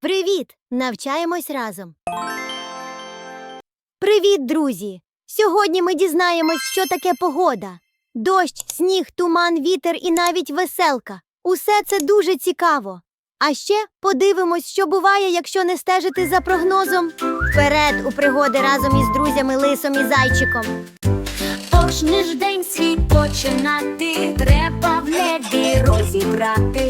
Привіт! Навчаємось разом. Привіт, друзі! Сьогодні ми дізнаємось, що таке погода. Дощ, сніг, туман, вітер і навіть веселка. Усе це дуже цікаво. А ще подивимось, що буває, якщо не стежити за прогнозом. Вперед у пригоди разом із друзями Лисом і Зайчиком. Кожний ж день свій починати, треба в небі розібратись.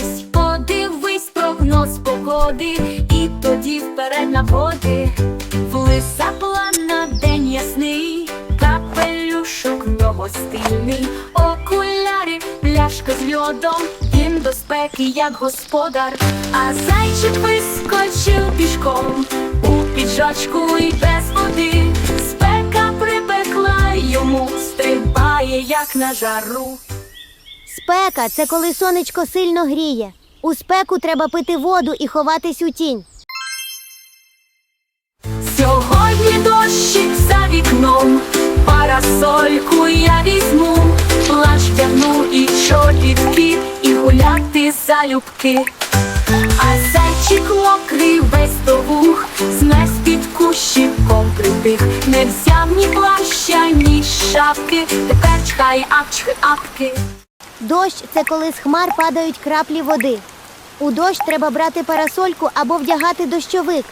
Стильний, окуляри, пляшка з льодом, він до спеки, як господар, а зайчик вискочив пішком у піджачку і без води. Спека припекла йому, стрибає, як на жару. Спека це коли сонечко сильно гріє. У спеку треба пити воду і ховатись у тінь. Сьогодні парасольку я візьму, плащ вдягну і чобітки, і гуляти залюбки. А зайчик мокрий весь до вух, змес під кущиком притих, не взяв ні плаща, ні шапки, тепер чхає апчхи апки. Дощ це коли з хмар падають краплі води. У дощ треба брати парасольку або вдягати дощовик.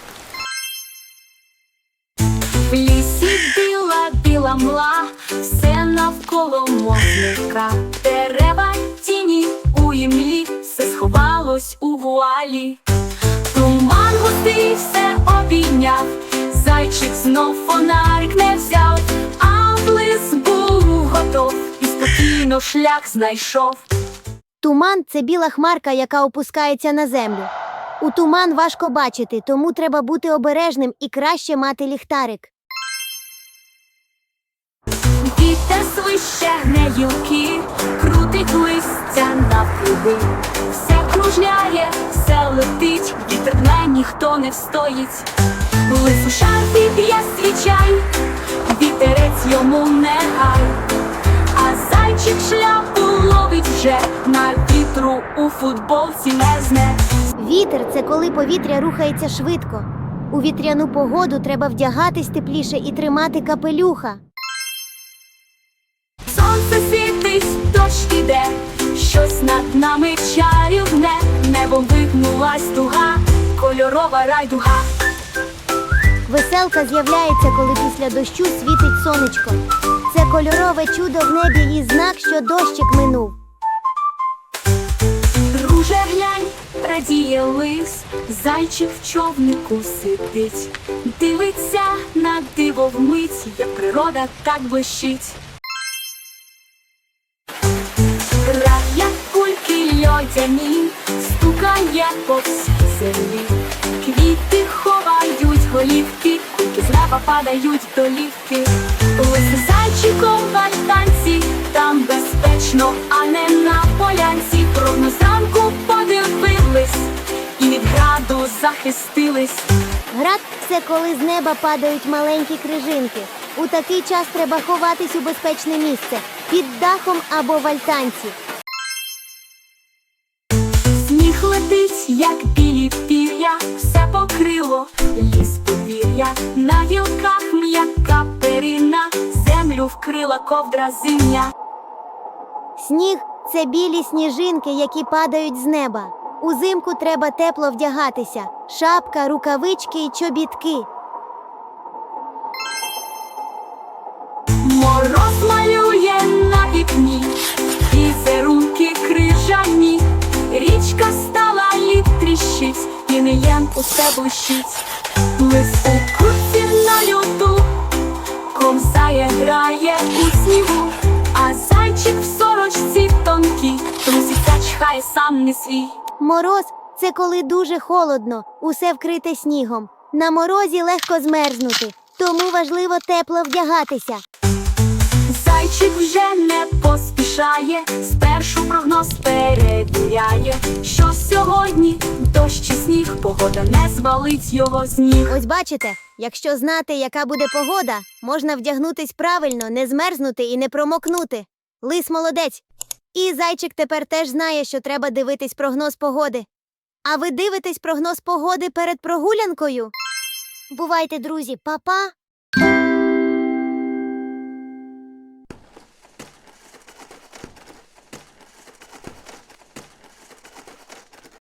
Мла, все навколо мовника. Дерева тіні у імлі, все сховалось у вуалі. Туман густий все обійняв, зайчик знов фонарик не взяв, а блис був готов і спокійно шлях знайшов. Туман це біла хмарка, яка опускається на землю. У туман важко бачити, тому треба бути обережним і краще мати ліхтарик. Вітер свище гілки, крутить листя навкруги. Все кружляє, все летить, вітер дне ніхто не встоїть. Лис у шарфі п'є свічай, вітерець йому не гай, а зайчик шляпу ловить вже на вітру у футболці мерзне. Вітер це коли повітря рухається швидко. У вітряну погоду треба вдягатись тепліше і тримати капелюха. Сонце світить, дощ іде, щось над нами чарівне, небом вигнулась туга, кольорова райдуга. Веселка з'являється, коли після дощу світить сонечко. Це кольорове чудо в небі і знак, що дощик минув. Друже, глянь, радіє лис, зайчик в човнику сидить, дивиться на диво вмить, як природа так блищить. Кульки льодяні, стукає всій землі. Квіти ховають голівки, з неба падають долівки. Лиси зайчиком в альтанці, там безпечно, а не на полянці. Прогноз ранку подивились і від граду захистились. Град це коли з неба падають маленькі крижинки. У такий час треба ховатись у безпечне місце під дахом або в альтанці. Летить, як білі пір'я, все покрило ліс повір'я, на гілках м'яка перина, землю вкрила ковдра зимня. Сніг це білі сніжинки, які падають з неба. Узимку треба тепло вдягатися: шапка, рукавички і чобітки. Мороз тріщить, і неєм усе блищить. Лис курці на льоду, комсає, грає у снігу, а зайчик в сорочці тонкій, труситься, чхає сам не свій. Мороз це коли дуже холодно, усе вкрите снігом. На морозі легко змерзнути, тому важливо тепло вдягатися. Зайчик вже не поспішає, спершу прогноз перевіряє, що сьогодні дощ чи сніг, погода не звалить його з ніг. Ось бачите, якщо знати, яка буде погода, можна вдягнутись правильно, не змерзнути і не промокнути. Лис молодець. І зайчик тепер теж знає, що треба дивитись прогноз погоди. А ви дивитесь прогноз погоди перед прогулянкою? Бувайте, друзі, па-па!